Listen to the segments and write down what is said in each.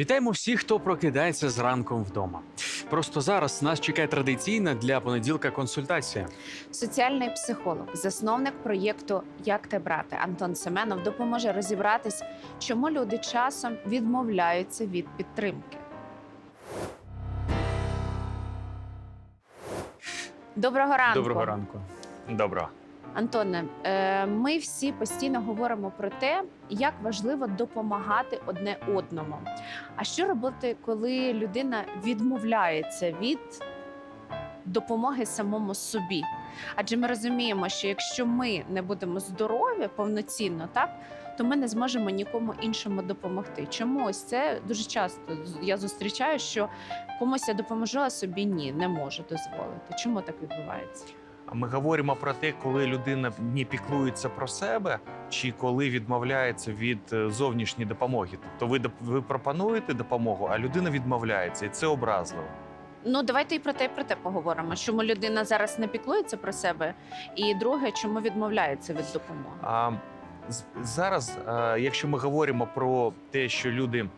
Вітаємо всіх, хто прокидається зранком вдома. Просто зараз нас чекає традиційна для понеділка консультація. Соціальний психолог, засновник проєкту Як те брати Антон Семенов допоможе розібратись, чому люди часом відмовляються від підтримки. Доброго ранку. Доброго ранку. Добро. Антоне, е, ми всі постійно говоримо про те, як важливо допомагати одне одному. А що робити, коли людина відмовляється від допомоги самому собі? Адже ми розуміємо, що якщо ми не будемо здорові повноцінно, так то ми не зможемо нікому іншому допомогти. Чому ось це дуже часто я зустрічаю, що комусь я допоможу, а собі ні, не можу дозволити. Чому так відбувається? А Ми говоримо про те, коли людина не піклується про себе, чи коли відмовляється від е, зовнішньої допомоги. Тобто ви ви пропонуєте допомогу, а людина відмовляється, і це образливо. Ну, давайте і про те, і про те поговоримо. Чому людина зараз не піклується про себе, і друге, чому відмовляється від допомоги? А зараз, е, якщо ми говоримо про те, що люди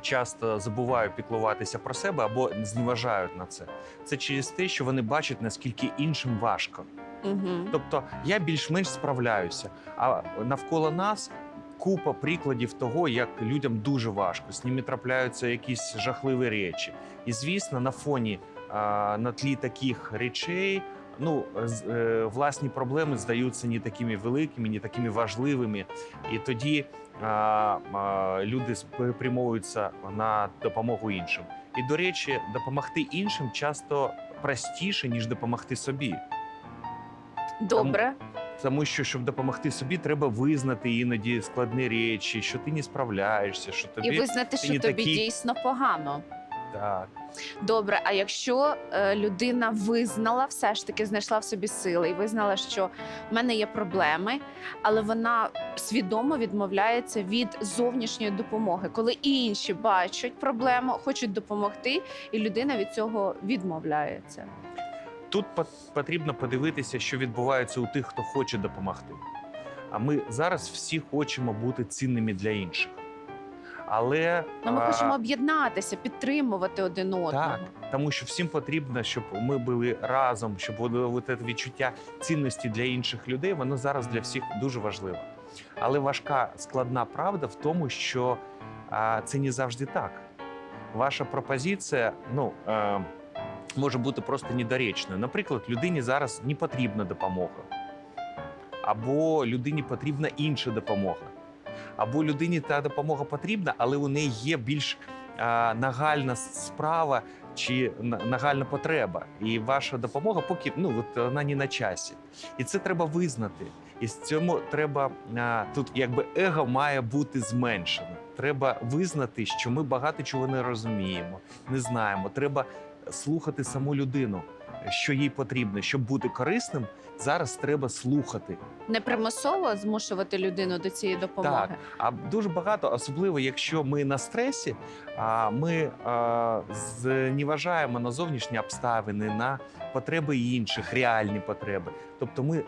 часто забувають піклуватися про себе або зневажають на це, це через те, що вони бачать наскільки іншим важко. Угу. Тобто я більш-менш справляюся, а навколо нас. Купа прикладів того, як людям дуже важко, з ними трапляються якісь жахливі речі. І звісно, на фоні на тлі таких речей, ну е, власні проблеми здаються не такими великими, не такими важливими. І тоді люди спрямовуються на допомогу іншим. І до речі, допомогти іншим часто простіше ніж допомогти собі. Добре. Тому що щоб допомогти собі, треба визнати іноді складні речі, що ти не справляєшся, що тобі І визнати, ти що не тобі такий. дійсно погано. Так. Добре, а якщо е, людина визнала, все ж таки знайшла в собі сили і визнала, що в мене є проблеми, але вона свідомо відмовляється від зовнішньої допомоги, коли і інші бачать проблему, хочуть допомогти, і людина від цього відмовляється. Тут по- потрібно подивитися, що відбувається у тих, хто хоче допомогти. А ми зараз всі хочемо бути цінними для інших. Але Ну, ми а, хочемо об'єднатися, підтримувати один одного. Так, тому що всім потрібно, щоб ми були разом, щоб це відчуття цінності для інших людей. Воно зараз для всіх дуже важливо. Але важка складна правда в тому, що а, це не завжди так. Ваша пропозиція, ну. Е, Може бути просто недоречною. Наприклад, людині зараз не потрібна допомога, або людині потрібна інша допомога, або людині та допомога потрібна, але у неї є більш нагальна справа чи на- нагальна потреба. І ваша допомога поки ну от вона не на часі. І це треба визнати. І з цьому треба тут, якби его має бути зменшено. Треба визнати, що ми багато чого не розуміємо, не знаємо. Треба слухати саму людину, що їй потрібно, щоб бути корисним. Зараз треба слухати. Не примусово змушувати людину до цієї допомоги. Так. А дуже багато, особливо якщо ми на стресі, а ми зневажаємо на зовнішні обставини, на потреби інших, реальні потреби. Тобто ми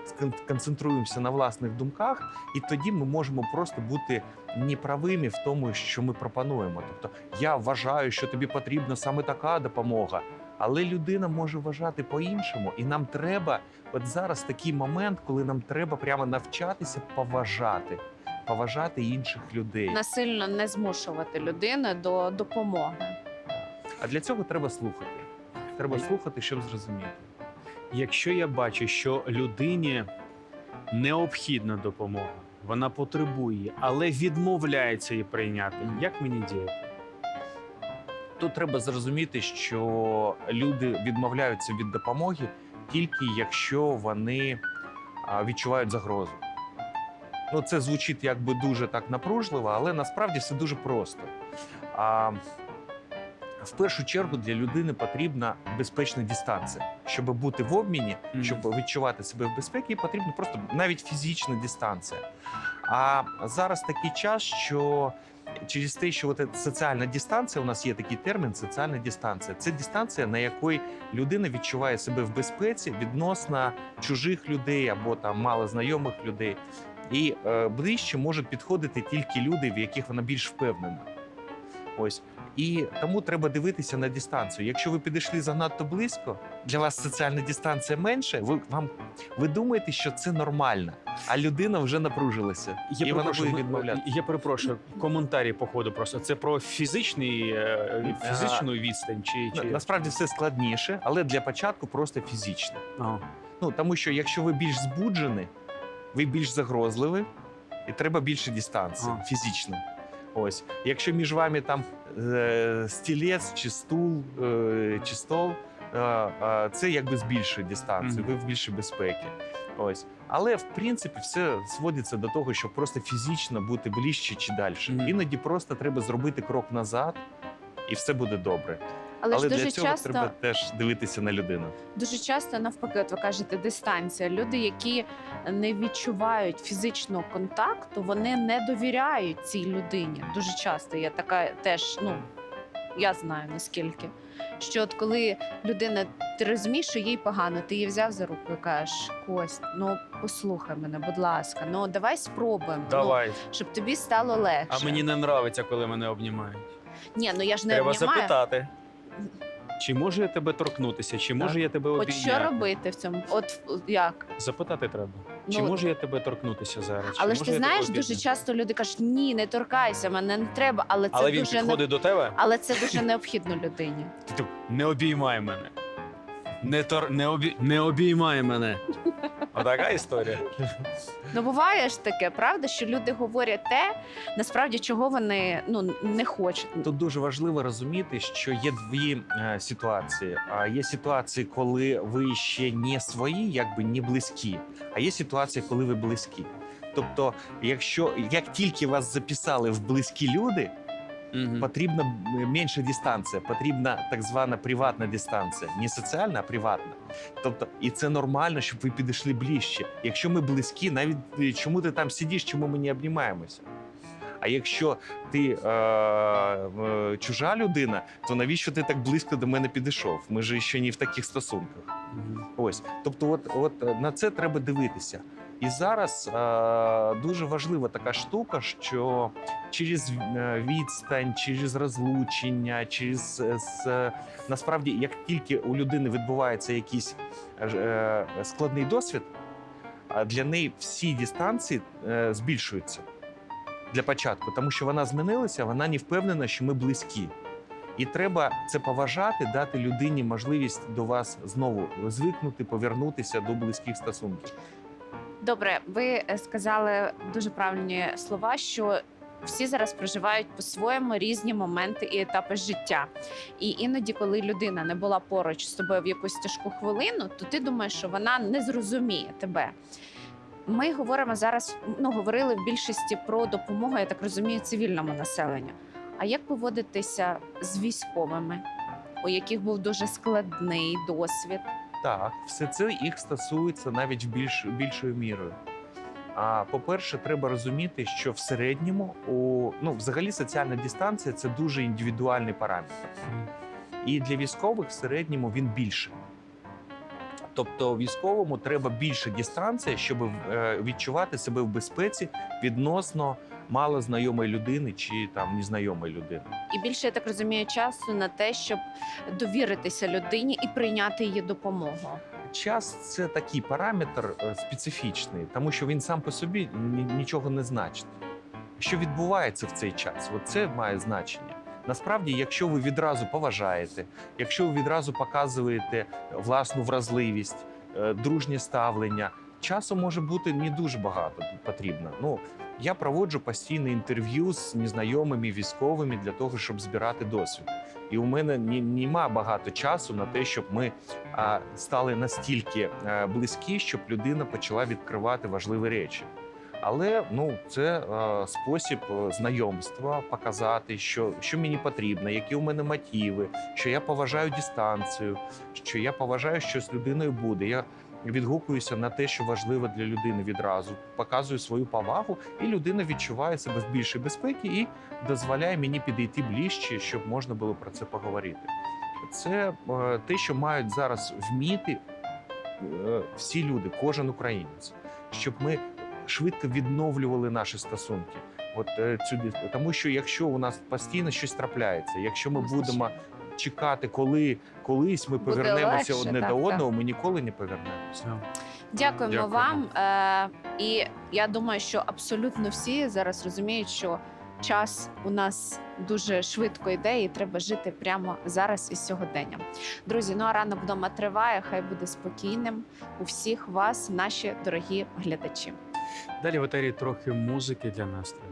концентруємося на власних думках, і тоді ми можемо просто бути неправими в тому, що ми пропонуємо. Тобто, я вважаю, що тобі потрібна саме така допомога. Але людина може вважати по-іншому, і нам треба от зараз такий момент, коли нам треба прямо навчатися поважати, поважати інших людей. Насильно не змушувати людину до допомоги. А для цього треба слухати. Треба слухати, щоб зрозуміти. Якщо я бачу, що людині необхідна допомога, вона потребує, але відмовляється її прийняти, як мені діяти? Тут треба зрозуміти, що люди відмовляються від допомоги тільки якщо вони відчувають загрозу. Ну, це звучить якби дуже так напружливо, але насправді все дуже просто. А, в першу чергу для людини потрібна безпечна дистанція. Щоб бути в обміні, Мгм. щоб відчувати себе в безпеці, потрібна просто навіть фізична дистанція. А зараз такий час, що через те, що от соціальна дистанція, у нас є такий термін соціальна дистанція. Це дистанція, на якій людина відчуває себе в безпеці відносно чужих людей або там малознайомих людей. І е, ближче можуть підходити тільки люди, в яких вона більш впевнена. Ось і тому треба дивитися на дистанцію. Якщо ви підійшли занадто близько, для вас соціальна дистанція менше. Ви вам ви думаєте, що це нормально, а людина вже напружилася, Я і вона буде відмовляти. Я перепрошую, коментарі по ходу просто. Це про фізичний, е, фізичну відстань чи, чи... Насправді все складніше, але для початку просто фізично. Ага. Ну тому що якщо ви більш збуджені, ви більш загрозливі, і треба більше дистанції Ага. фізично. Ось, якщо між вами там е, стілець, чи стул, е, чи стол, е, е, це якби збільшує дистанцію, Мгм. ви в більшій безпеці. Ось. Але в принципі все зводиться до того, щоб просто фізично бути ближче чи далі. Мгм. Іноді просто треба зробити крок назад, і все буде добре. Але, Але ж дуже для цього часто треба теж дивитися на людину. Дуже часто навпаки, от ви кажете, дистанція. Люди, які не відчувають фізичного контакту, вони не довіряють цій людині. Дуже часто я така теж, ну я знаю наскільки. Що от коли людина, ти розумієш, що їй погано, ти її взяв за руку і кажеш, Кость, ну послухай мене, будь ласка, ну давай спробуємо. Давай. Ну, щоб тобі стало легше. А мені не нравиться, коли мене обнімають. Ні, ну я ж не Треба обнімаю. запитати. Чи можу я тебе торкнутися, чи можу я тебе От обійняти? що робити в цьому? От як? Запитати треба. Чи Ну, можу я тебе торкнутися зараз? Чи Але ж можу ти я тебе знаєш, дуже обійняти? часто люди кажуть, ні, не торкайся, мене не треба, але це Але він дуже не... підходить до тебе, але це дуже необхідно людині. ти так, не обіймай мене. Не, тор... не, обі... не обіймай мене. Отака історія. Ну буває ж таке, правда, що люди говорять те, насправді чого вони ну не хочуть. Тут дуже важливо розуміти, що є дві е, ситуації. А є ситуації, коли ви ще не свої, якби не близькі, а є ситуації, коли ви близькі. Тобто, якщо як тільки вас записали в близькі люди, Мгм. потрібна менша дистанція, потрібна так звана приватна дистанція, не соціальна, а приватна. Тобто, і це нормально, щоб ви підійшли ближче. Якщо ми близькі, навіть е, чому ти там сидиш, чому ми не обнімаємося? А якщо ти е, е, чужа людина, то навіщо ти так близько до мене підійшов? Ми ж ще не в таких стосунках. Мгм. Ось, тобто, от, от е, на це треба дивитися. І зараз е, дуже важлива така штука, що через е, відстань, через розлучення, через е, с- насправді, як тільки у людини відбувається якийсь е, е, складний досвід, для неї всі дистанції е, збільшуються для початку, тому що вона змінилася, вона не впевнена, що ми близькі. І треба це поважати, дати людині можливість до вас знову звикнути, повернутися до близьких стосунків. Добре, ви е, сказали дуже правильні слова, що всі зараз проживають по-своєму різні моменти і етапи життя. І іноді, коли людина не була поруч з тобою в якусь тяжку хвилину, то ти думаєш, що вона не зрозуміє тебе. Ми говоримо зараз, ну говорили в більшості про допомогу, я так розумію, цивільному населенню. А як поводитися з військовими, у яких був дуже складний досвід? Так, все це їх стосується навіть більш, більшою мірою. А по-перше, треба розуміти, що в середньому у ну, взагалі соціальна дистанція це дуже індивідуальний параметр. І для військових в середньому він більше. Тобто військовому треба більше дистанція, щоб е, відчувати себе в безпеці відносно малознайомої людини чи там незнайомої людини. І більше я так розумію часу на те, щоб довіритися людині і прийняти її допомогу. Час це такий параметр е, специфічний, тому що він сам по собі нічого не значить. Що відбувається в цей час? От це має значення. Насправді, якщо ви відразу поважаєте, якщо ви відразу показуєте власну вразливість, е, дружнє ставлення, часу може бути не дуже багато потрібно. Ну я проводжу постійне інтерв'ю з незнайомими військовими для того, щоб збирати досвід. І у мене нема багато часу на те, щоб ми а, стали настільки е, близькі, щоб людина почала відкривати важливі речі. Але ну це е, спосіб знайомства, показати, що, що мені потрібно, які у мене мотиви, що я поважаю дистанцію, що я поважаю, що з людиною буде. Я відгукуюся на те, що важливо для людини відразу, показую свою повагу, і людина відчуває себе в більшій безпеці і дозволяє мені підійти ближче, щоб можна було про це поговорити. Це е, те, що мають зараз вміти е, всі люди, кожен українець, щоб ми швидко відновлювали наші стосунки. От е, цю тому що якщо у нас постійно щось трапляється, якщо ми будемо чекати, коли колись ми Буде повернемося легше, одне так, до так. одного, ми ніколи не повернемося. Дякуємо, Дякуємо. вам. Е, і я думаю, що абсолютно всі зараз розуміють, що час у нас дуже швидко йде, і треба жити прямо зараз і сьогодення. Друзі, ну а ранок вдома триває. Хай буде спокійним у всіх вас, наші дорогі глядачі. Далі в етері трохи музики для настрою.